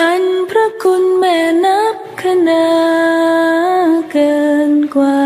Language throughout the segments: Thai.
อันพระคุณแม่นับคณาเกินกว่า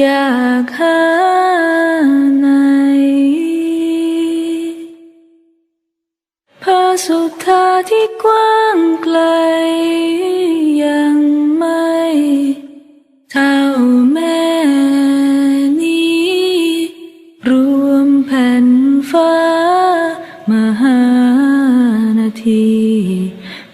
อยากหาในพระสุธาที่กว้างไกลยังไม่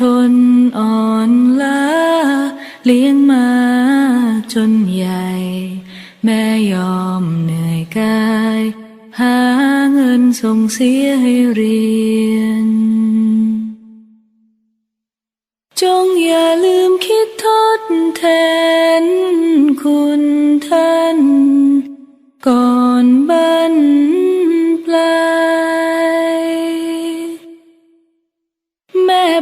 ทนอ่อนล้าเลี้ยงมาจนใหญ่ แม่ยอมเหนื่อยกาย หาเงินส่งเสียให้เรียน จงอย่าลืมคิดทดแทนคุณท่าน